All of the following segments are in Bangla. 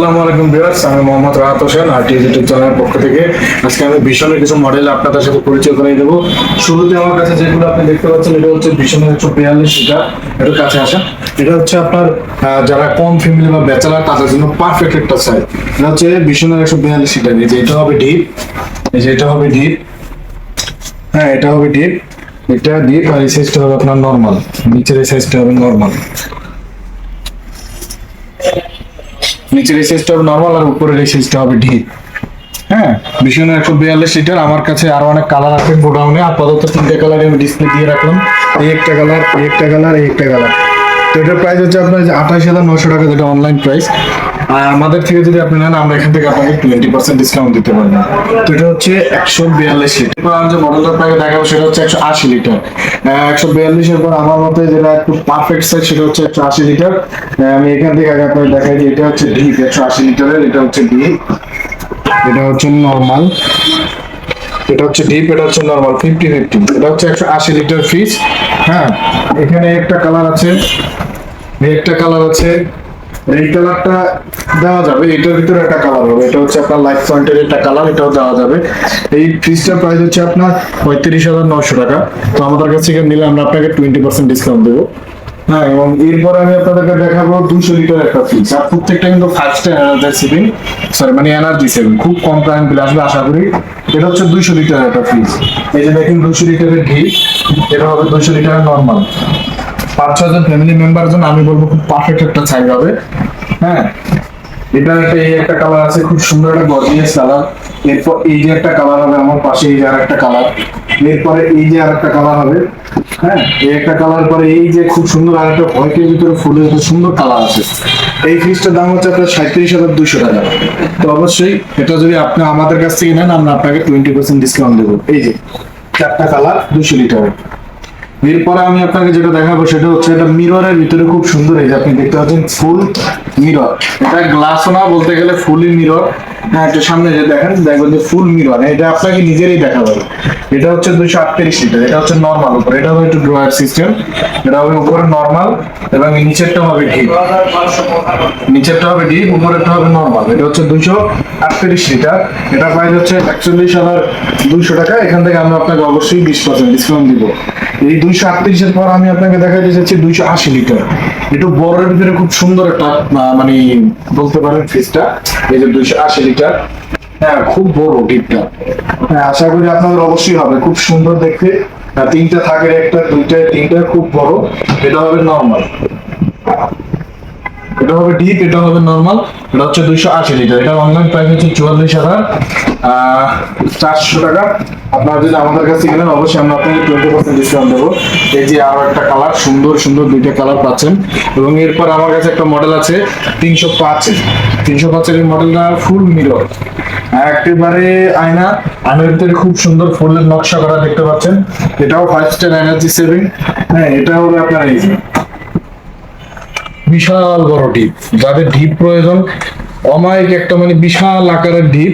আসসালামু আলাইকুম আমি মোহাম্মদ রাহাত হোসেন ইউটিউব চ্যানেলের পক্ষ থেকে। আজকে আমি কিছু মডেল আপনাদের সাথে পরিচয় দেবো। শুরুতে আমার কাছে যেগুলো আপনি দেখতে পাচ্ছেন, এটা হচ্ছে একশো বিয়াল্লিশ একটু কাছে আসা এটা হচ্ছে আপনার যারা কম ফ্যামিলি বা ব্যাচেলার তাদের জন্য পারফেক্ট একটা সাইজ এটা হচ্ছে একশো বিয়াল্লিশ এটা এই যে এটা হবে ডিপ এই যে এটা হবে ডিপ হ্যাঁ এটা হবে ডিপ এটা ডিপ আর এই সাইজটা হবে আপনার নর্মাল নিচের এই সাইজটা হবে নর্মাল নিচের এই হবে নর্মাল আর উপরের এই হবে ঢিপ হ্যাঁ? ভীষণ একশো বিয়াল্লিশ লিটার আমার কাছে আরও অনেক কালার আছে গোডাউনে, আপাতত তিনটে কালার আমি ডিসপ্লে দিয়ে রাখলাম। এই একটা কালার এই একটা কালার এই একটা কালার তো এটার প্রাইস হচ্ছে আপনার আঠাশ হাজার নশো টাকা, যেটা অনলাইন প্রাইস আর আমাদের থেকে যদি আপনি নেন, আমরা এখান থেকে আপনাকে টোয়েন্টি পার্সেন্ট ডিসকাউন্ট দিতে পারব। তো এটা হচ্ছে একশো বিয়াল্লিশ লিটার। আমি যে মডেলটা আপনাকে দেখাবো, সেটা হচ্ছে একশো আশি লিটার। একশো বিয়াল্লিশের পর আমার মতে যেটা একটু পারফেক্ট সাইজ সেটা হচ্ছে একশো আশি লিটার। আমি এখান থেকে আগে আপনাকে দেখাই দিই এটা হচ্ছে ডিপ একশো আশি লিটারের, এটা হচ্ছে ডিপ এটা হচ্ছে নর্মাল এটা হচ্ছে ডিপ এটা হচ্ছে নর্মাল ফিফটি ফিফটি এটা হচ্ছে একশো আশি লিটার ফ্রিজ হ্যাঁ এখানে একটা কালার আছে। একটা কালার আছে এই কালারটা দেওয়া যাবে, এটার ভিতরে একটা কালার হবে। এটা হচ্ছে আপনার লাইফ পয়েন্টের একটা কালার এটাও দেওয়া যাবে। এই ফ্রিজটার প্রাইস হচ্ছে আপনার পঁয়ত্রিশ হাজার নশো টাকা। তো আমাদের কাছ থেকে নিলে আমরা আপনাকে টোয়েন্টি পার্সেন্ট ডিসকাউন্ট দেবো। হ্যাঁ এবং এরপর আমি আপনাদেরকে দেখাবো দুশো লিটার একটা ফ্রিজ আর প্রত্যেকটা কিন্তু five star energy saving sorry মানে এনার্জি সেভিং খুব কম কারেন্ট বিল আসবে, আশা করি। এটা হচ্ছে দুইশো লিটার একটা ফ্রিজ এই যে দেখেন দুশো লিটারের ঘি এটা হবে দুশো লিটারের নর্মাল পাঁচ ছজন ফ্যামিলি মেম্বার জন্য আমি বলব খুব পারফেক্ট একটা সাইজ হবে। হ্যাঁ? এটা একটা, এই একটা কালার আছে, খুব সুন্দর একটা গর্জিয়াস কালার এরপর এই যে একটা কালার হবে আমার পাশে, এই যে আর একটা কালার এরপরে এই যে আর একটা কালার হবে হ্যাঁ? এই একটা কালার পরে এই যে খুব সুন্দর আর একটা ভিতরে ফুলের একটা সুন্দর কালার আছে। এই ফ্রিজটার দাম হচ্ছে আপনার সাঁত্রিশ হাজার দুশো টাকা। তো অবশ্যই এটা যদি আপনি আমাদের কাছ থেকে নেন, আমরা আপনাকে টোয়েন্টি পার্সেন্ট ডিসকাউন্ট দেবো। এই যে, চারটা কালার দুশো লিটারের। এরপরে আমি আপনাকে যেটা দেখাবো সেটা হচ্ছে এটা মিররের ভিতরে খুব সুন্দর এই যে আপনি দেখতে পাচ্ছেন ফুল মিরর। এটা গ্লাস না, বলতে গেলে ফুলই মিরর। হ্যাঁ একটু সামনে যে দেখেন, দেখবেন যে ফুল মিরর। এটা আপনাকে নিজেরই দেখা যাবে এটা হচ্ছে দুইশো আটত্রিশ লিটার, এটা হচ্ছে নর্মাল উপরে। এটা হবে একটু ড্রয়ার সিস্টেম এটা হবে উপরে নর্মাল এবং নিচেরটা হবে ডিপ নিচেরটা হবে ডিপ উপরেরটা হবে নর্মাল এটা হচ্ছে দুইশো আটত্রিশ লিটার। এটা প্রাইস হচ্ছে একচল্লিশ হাজার দুইশো টাকা। এখান থেকে আমরা আপনাকে অবশ্যই বিশ পার্সেন্ট ডিসকাউন্ট দিব। এই দুইশো আটত্রিশের পর আমি আপনাকে দেখাতে চাচ্ছি দুইশো আশি লিটার। একটু বড়ের ভিতরে খুব সুন্দর একটা মানে বলতে পারেন ফ্রিজটা। এই যে দুইশো আশি লিটার। হ্যাঁ খুব বড় ডিপটা। হ্যাঁ আশা করি আপনাদের অবশ্যই হবে। খুব সুন্দর দেখতে। তিনটা থাকে একটা, দুইটা, তিনটা খুব বড়। এটা হবে নর্মাল এটা হবে ডিপ এটা হবে নর্মাল এটা হচ্ছে দুইশো আশি লিটার এটা অনলাইন প্রাইস হচ্ছে চুয়াল্লিশ হাজার চারশো টাকা। আপনারা যদি আমাদের কাছে কিনেন অবশ্যই আমরা আপনাকে টোয়েন্টি পার্সেন্ট ডিসকাউন্ট দেবো। এই যে আরও একটা কালার সুন্দর সুন্দর দুইটা কালার পাচ্ছেন। এবং এরপর আমার কাছে একটা মডেল আছে, তিনশো পাঁচের তিনশো পাঁচের এই মডেলটা ফুল মিরর একেবারে আয়না, আয়নার ভিতরে খুব সুন্দর ফুলের নকশা করা দেখতে পাচ্ছেন। এটাও ফাইভ স্টার এনার্জি সেভিং হ্যাঁ এটা হবে আপনার এই বিশাল বড় ডিপ যাদের ডিপ প্রয়োজন, অমায়িক একটা মানে বিশাল আকারের যে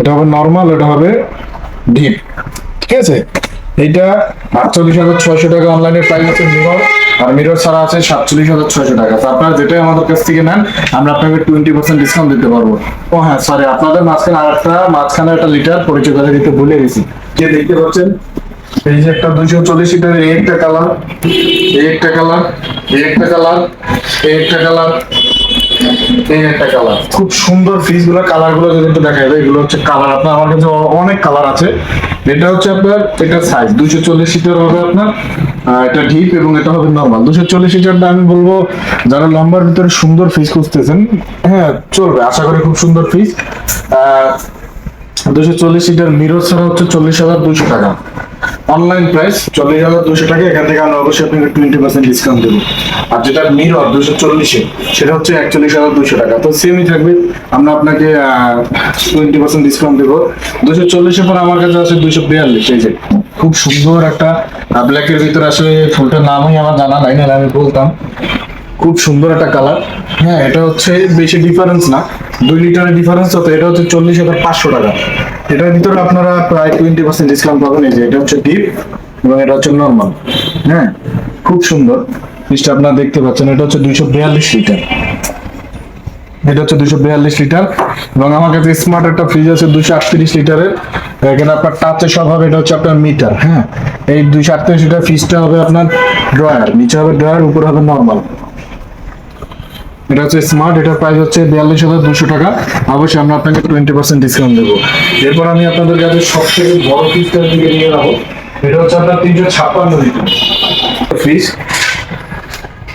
এটা হবে নর্মাল এটা হবে ঠিক আছে? এইটা আটচল্লিশ হাজার ছয়শো টাকা অনলাইনে প্রাইস আছে মিরর আর মিরর ছাড়া আছে সাতচল্লিশ হাজার ছয়শো টাকা। আপনারা যেটাই আমাদের কাছ থেকে নেন, আমরা আপনাকে টোয়েন্টি পার্সেন্ট ডিসকাউন্ট দিতে পারব। ও হ্যাঁ সরি আপনাদের মাঝখানে আর একটা মাঝখানে একটা লিটার পরিচয় করে দিতে ভুলে গেছি। যে দেখতে পাচ্ছেন? এই যে একটা চল্লিশ লিটারের এই একটা কালার, এই একটা কালার, এই একটা কালার, এই একটা কালার খুব সুন্দরগুলো কালারগুলো দেখা যাবে এগুলো হচ্ছে কালার। আপনার, আমার কাছে অনেক কালার আছে। এটা হচ্ছে আপনার, এটা সাইজ চল্লিশ লিটার হবে আপনার এটা এবং এটা হবে নর্মাল দুশো চল্লিশ আমি বলব, যারা লম্বার ভিতরে সুন্দর খুঁজতেছেন হ্যাঁ চলবে, আশা করি খুব সুন্দর ফ্রিজ দুশো চল্লিশ লিটার মিরর ছাড়া হচ্ছে চল্লিশ হাজার দুশো টাকা। অনলাইন প্রাইস চল্লিশ হাজার দুশো টাকা, এখান থেকে আমরা অবশ্যই আপনাকে টোয়েন্টি পার্সেন্ট ডিসকাউন্ট দেবো। আর যেটা মিরর দুশো চল্লিশে, সেটা হচ্ছে একচল্লিশ হাজার দুশো টাকা। তো সেমই থাকবে, আমরা আপনাকে টোয়েন্টি পার্সেন্ট ডিসকাউন্ট দেবো। দুশো চল্লিশের পর আমার কাছে আছে দুশো বিয়াল্লিশ, এই যে। খুব সুন্দর একটা ব্ল্যাকের ভিতরে আসলে ফুলটার নামই আমার জানা নাই, না আমি বলতাম। খুব সুন্দর একটা কালার হ্যাঁ এটা হচ্ছে বেশি ডিফারেন্স না। দুই লিটারের ডিফারেন্স তো এটা হচ্ছে চল্লিশ হাজার পাঁচশো টাকা। এটার ভিতরে আপনারা প্রায় টোয়েন্টি পার্সেন্ট ডিসকাউন্ট পাবেন। এই যে, এটা হচ্ছে ডিপ এবং এটা হচ্ছে নর্মাল হ্যাঁ খুব সুন্দর। ফ্রিজটা আপনারা দেখতে পাচ্ছেন, এটা হচ্ছে দুইশো বিয়াল্লিশ লিটার। এটা হচ্ছে দুশো বিয়াল্লিশ লিটার এবং আমার কাছে স্মার্ট একটা ফ্রিজ আছে দুশো আটত্রিশ লিটারের। এখানে আপনার টাচে সব হবে, এটা হচ্ছে আপনার মিটার হ্যাঁ। এই দুশো আটত্রিশ লিটার ফ্রিজটা হবে আপনার ড্রয়ার নিচে হবে ড্রয়ার উপরে হবে নর্মাল এটা হচ্ছে স্মার্ট এটার প্রাইস হচ্ছে বিয়াল্লিশ হাজার দুশো টাকা। অবশ্যই আমরা আপনাকে টোয়েন্টি পার্সেন্ট ডিসকাউন্ট দেবো। এরপর আমি আপনাদের কাছে সব থেকে বড় ফ্রিজটার দিকে নিয়ে যাব। এটা হচ্ছে আপনার তিনশো ছাপ্পান্ন লিটার। ফ্রিজ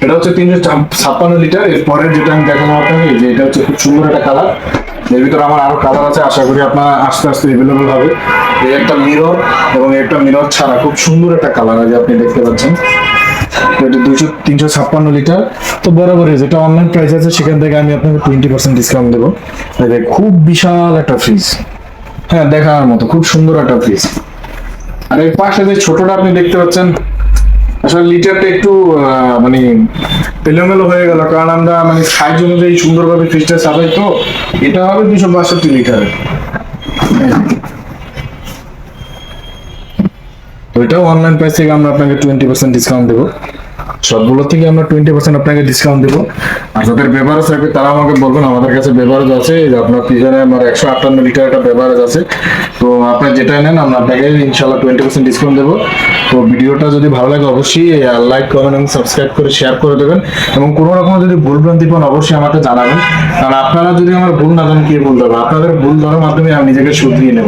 এটা হচ্ছে তিনশো ছাপ্পান্ন লিটার। এরপরে যেটা আমি দেখাবো আপনাকে, যে এটা হচ্ছে খুব সুন্দর একটা কালারের ভিতরে আমার আরও কালার আছে, আশা করি আপনার আস্তে আস্তে এভেলেবল হবে। এই একটা মিরর এবং একটা মিরর ছাড়া খুব সুন্দর একটা কালার আছে আপনি দেখতে পাচ্ছেন। এটা দুশো তিনশো ছাপ্পান্ন লিটার। তো বরাবরই যেটা অনলাইন প্রাইস আছে, সেখান থেকে আমি আপনাকে টোয়েন্টি পার্সেন্ট ডিসকাউন্ট দেবো। খুব বিশাল একটা ফ্রিজ হ্যাঁ দেখার মতো, খুব সুন্দর একটা ফ্রিজ আর এর পাশে যে ছোটটা আপনি দেখতে পাচ্ছেন, আসলে লিটারটা একটু মানে এলোমেলো হয়ে গেল, কারণ আমরা মানে সাইজ অনুযায়ী সুন্দরভাবে ফ্রিজটা সাজাই, তো এটা হবে দুশো বাষট্টি লিটারের। ওইটাও অনলাইন প্রাইস আমরা আপনাকে টোয়েন্টি পার্সেন্ট ডিসকাউন্ট দেবো। সবগুলো থেকে আমরা টোয়েন্টি পার্সেন্ট আপনাকে ডিসকাউন্ট দেবো। আর যাদের বেভারেজ থাকবে, তারা আমাকে বলবেন, আমাদের কাছে বেভারেজ আছে আপনার পিছনে আমার একশো আটান্ন লিটার একটা বেভারেজ আছে। তো আপনার যেটা নেন, আমরা আপনাকে ইনশাল্লাহ টোয়েন্টি পার্সেন্ট ডিসকাউন্ট দেবো। তো ভিডিওটা যদি ভালো লাগে, অবশ্যই লাইক কমেন্ট এবং সাবস্ক্রাইব করে শেয়ার করে দেবেন। এবং কোনো রকম যদি ভুল ভ্রান্তি পান, অবশ্যই আমাকে জানাবেন। কারণ আপনারা যদি আমার ভুল না জানেন, কি ভুল দেবো আপনাদের ভুল ধরার মাধ্যমে আমি নিজেকে শুধরিয়ে নেব।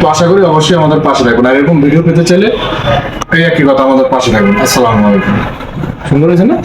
তো আশা করি অবশ্যই আমাদের পাশে থাকবেন। আর এরকম ভিডিও পেতে চাইলে, এই একই কথা আমাদের পাশে থাকবেন। আসসালামু আলাইকুম। সুন্দর হয়েছে না